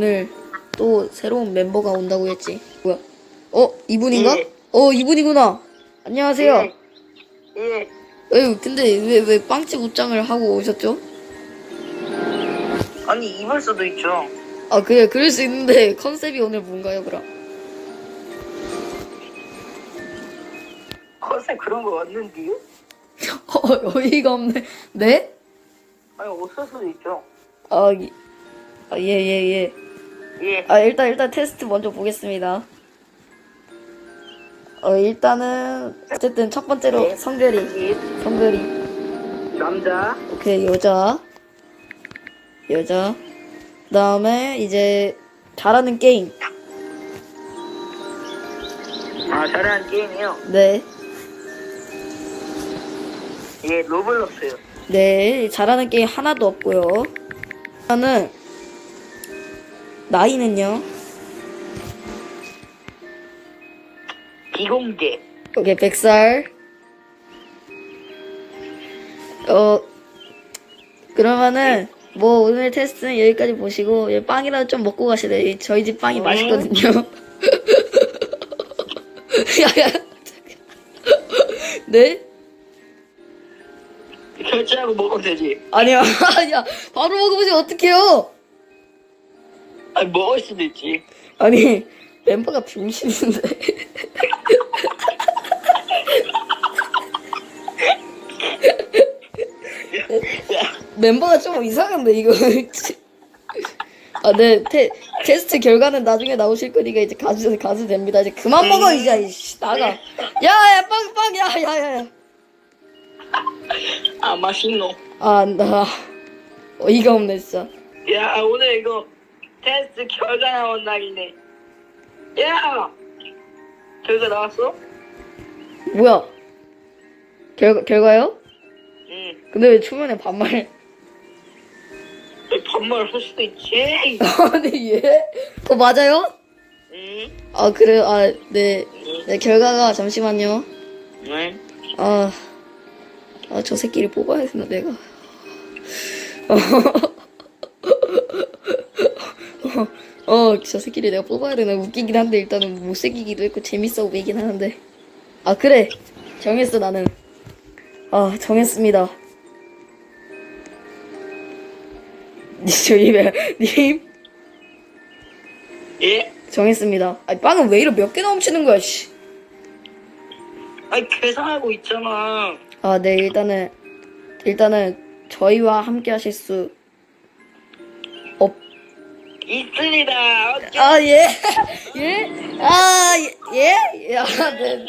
오늘 또 새로운 멤버가 온다고 했지. 뭐야? 어, 이분인가? 예. 어, 이분이구나. 안녕하세요. 예. 예. 에휴, 근데 왜, 왜 빵집 옷장을 하고 오셨죠? 아니 입을 수도 있죠. 아, 그래, 그럴 수 있는데 컨셉이 오늘 뭔가요, 그럼? 컨셉 그런 거 없는데요? 어, 어이가 없네. 네? 아니 없을 수도 있죠. 아, 이- 아, 예, 예, 예. 예. 아, 일단, 일단 테스트 먼저 보겠습니다. 어, 일단은, 어쨌든 첫 번째로 네. 성별이, 예. 성별이. 남자. 오케이, 여자. 여자. 그 다음에, 이제, 잘하는 게임. 아 잘하는 게임이요. 네. 예 로블록스요. 네, 잘하는 게임 하나도 없고요. 저는, 나이는요? 비공개. 오케이, 100살. 어, 그러면은, 뭐, 오늘 테스트는 여기까지 보시고, 예, 빵이라도 좀 먹고 가시래. 이- 저희 집 빵이 어. 맛있거든요. 야, 야. 네? 결제하고 먹으면 되지. 아니야, 아니야. 바로 먹어보시면 어떡해요? 아니 먹을 수도 있지. 아니, 멤버가 병신인데. 멤버가 좀 이상한데, 이거. 아, 네, 테, 테스트 결과는 나중에 나오실 거니까 이제 가주, 가도 됩니다. 이제 그만 먹어, 이제. 이씨, 나가. 야, 야, 빵, 빵, 야, 야, 야, 야. 아 맛있노. 아, 나. 어이가 없네, 진짜. 야 오늘 이거 테스트 결과 나온 날이네. 야 결과 나왔어? 뭐야? 결, 결과요? 응. 근데 왜 초면에 반말. 반말 할 수도 있지. 아니, 얘? 어, 맞아요? 응. 아, 그래요? 아, 네. 네, 결과가, 잠시만요. 응. 아, 아, 저 새끼를 뽑아야 된다, 내가. 어, 어, 저 새끼를 내가 뽑아야 되나 웃기긴 한데, 일단은 못생기기도 했고, 재밌어 보이긴 하는데. 아, 그래. 정했어, 나는. 아, 정했습니다. 저희, 님, 예? 정했습니다. 아, 빵은 왜 이래 몇 개나 훔치는 거야, 씨. 아니 계산하고 있잖아. 아, 네, 일단은, 일단은, 저희와 함께 하실 수, 없, 있습니다. 아, 예? 예? 아, 예? 예? 아, 네.